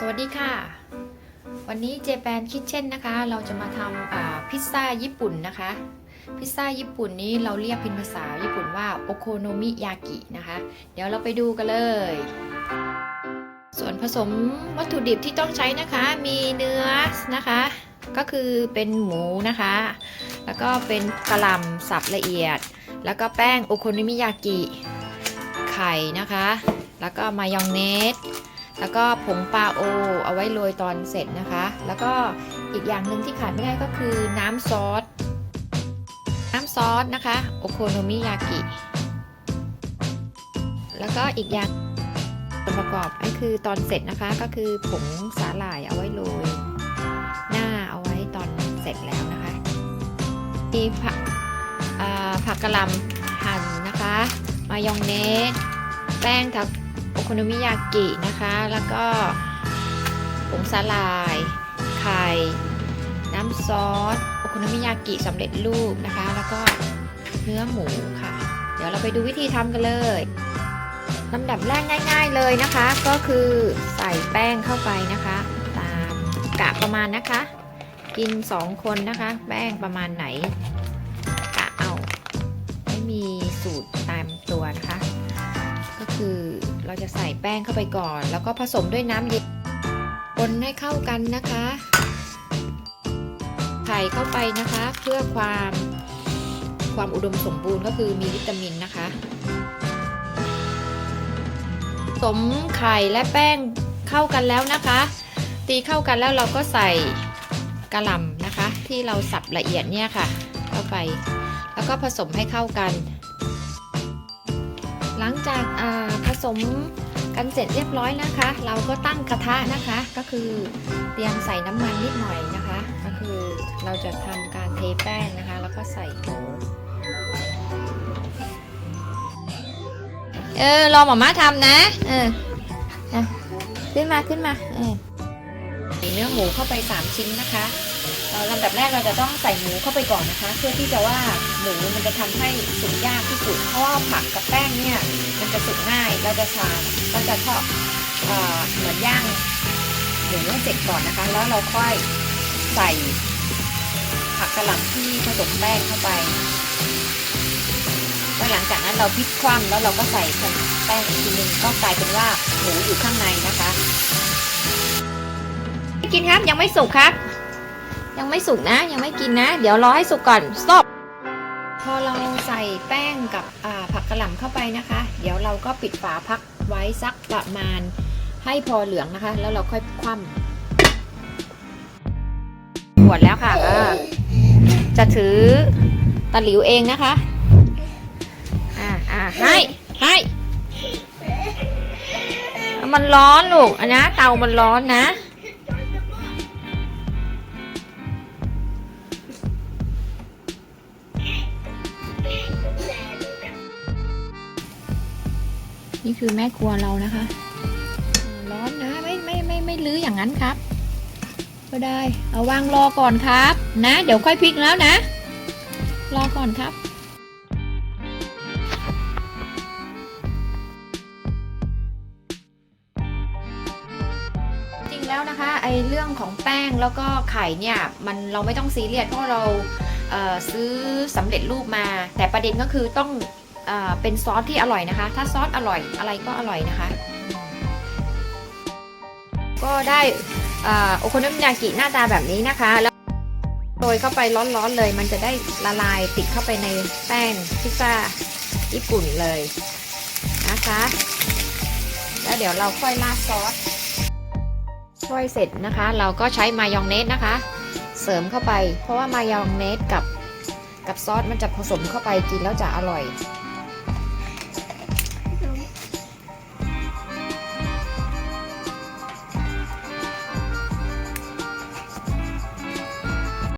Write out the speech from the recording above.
สวัสดีค่ะ วันนี้เจแปนคิ t เช่นนะคะ เราจะมาทำพิซซ่าญี่ปุ่นนะคะ พิซซ่าญี่ปุ่นนี้เราเรียกเป็นภาษาญี่ปุ่นว่าโอโคโนมิยากินะคะ เดี๋ยวเราไปดูกันเลย ส่วนผสมวัตถุดิบที่ต้องใช้นะคะ มีเนื้อนะคะ ก็คือเป็นหมูนะคะ แล้วก็เป็นกระลำสับละเอียด แล้วก็แป้งโอโคโนมิยากิ ไข่นะคะ แล้วก็มายองเนส แล้วก็ผงปลาโอ เอาไว้โรยตอนเสร็จนะคะ แล้วก็อีกอย่างหนึ่งที่ขาดไม่ได้ก็คือน้ำซอส น้ำซอสนะคะโอโคโนมิยากิ แล้วก็อีกอย่างส่วนประกอบก็คือตอนเสร็จนะคะก็คือผงสาหร่ายเอาไว้โรยหน้าเอาไว้ตอนเสร็จแล้วนะคะมีผักผักกะหล่ำหั่นนะคะ มายองเนส แป้งทับ โคโนมิยากินะคะ แล้วก็ผงสาลาย ไข่ น้ำซอสโอโคโนมิยากิสำเร็จรูปนะคะ แล้วก็เนื้อหมูค่ะ เดี๋ยวเราไปดูวิธีทำกันเลยลำดับแรกง่าย ๆเลยนะคะ ก็คือใส่แป้งเข้าไปนะคะ ตามกะประมาณนะคะ กิน 2 คนนะคะ แป้งประมาณไหนกะเอา ไม่มีสูตรตามตัวนะคะ ก็คือ เราจะใส่แป้งเข้าไปก่อน แล้วก็ผสมด้วยน้ำเย็นคนให้เข้ากันนะคะไข่เข้าไปนะคะเพื่อความความอุดมสมบูรณ์ก็คือมีวิตามินนะคะสมไข่และแป้งเข้ากันแล้วนะคะ ตีเข้ากันแล้วเราก็ใส่กระหล่ำนะคะ ที่เราสับละเอียดเนี่ยค่ะ เข้าไป แล้วก็ผสมให้เข้ากัน หลังจากผสมกันเสร็จเรียบร้อยนะคะ เราก็ตั้งกระทะนะคะ ก็คือเตรียมใส่น้ำมันนิดหน่อยนะคะ ก็คือเราจะทำการเทแป้งนะคะ แล้วก็ใส่หมูเออรอหมาม่าทำนะเอออะขึ้นมาขึ้นมาเออใส่เนื้อหมูเข้าไป 3 ชิ้นนะคะ ลำดับแรกเราจะต้องใส่หมูเข้าไปก่อนนะคะ เพื่อที่จะว่าหมูมันจะทำให้สุกยากที่สุด เพราะว่าผักกับแป้งเนี่ยมันจะสุกง่าย เราจะทานเราจะทอดเหมือนย่างหมูให้เสร็จก่อนนะคะ แล้วเราค่อยใส่ผักกระหล่ำที่ผสมแป้งเข้าไปแล้วหลังจากนั้นเราพลิกคว่ำแล้วเราก็ใส่แป้งอีกทีนึงก็กลายเป็นว่าหมูอยู่ข้างในนะคะกินครับยังไม่สุกครับ ยังไม่สุกนะ ยังไม่กินนะ เดี๋ยวรอให้สุกก่อน stop พอเราใส่แป้งกับผักกระหล่ำเข้าไปนะคะ เดี๋ยวเราก็ปิดฝาพักไว้สักประมาณให้พอเหลืองนะคะ แล้วเราค่อยคว่ำหวดแล้วค่ะจะถือตะหลิวเองนะคะ อ่าอ่าให้ให้มันร้อนลูกอันนะ เตามันร้อนนะ นี่คือแม่ครัวเรานะคะ ร้อนนะไม่ไม่ไม่ไม่ลื้ออย่างนั้นครับ ก็ได้ เอาวางรอก่อนครับ นะ เดี๋ยวค่อยพลิกแล้วนะ รอก่อนครับจริงแล้วนะคะไอเรื่องของแป้งแล้วก็ไข่เนี่ยมันเราไม่ต้องซีเรียสเพราะเราเซื้อสำเร็จรูปมา แต่ประเด็นก็คือต้อง เป็นซอสที่อร่อยนะคะ ถ้าซอสอร่อยอะไรก็อร่อยนะคะ ก็ได้โอโคโนมิยากิหน้าตาแบบนี้นะคะ แล้วโรยเข้าไปร้อนๆเลย มันจะได้ละลายติดเข้าไปในแป้งพิซซ่าญี่ปุ่นเลยนะคะ แล้วเดี๋ยวเราค่อยราดซอสช่วยเสร็จนะคะ เราก็ใช้มายองเนสนะคะ เสริมเข้าไป เพราะว่ามายองเนสกับกับซอสมันจะผสมเข้าไปกินแล้วจะอร่อย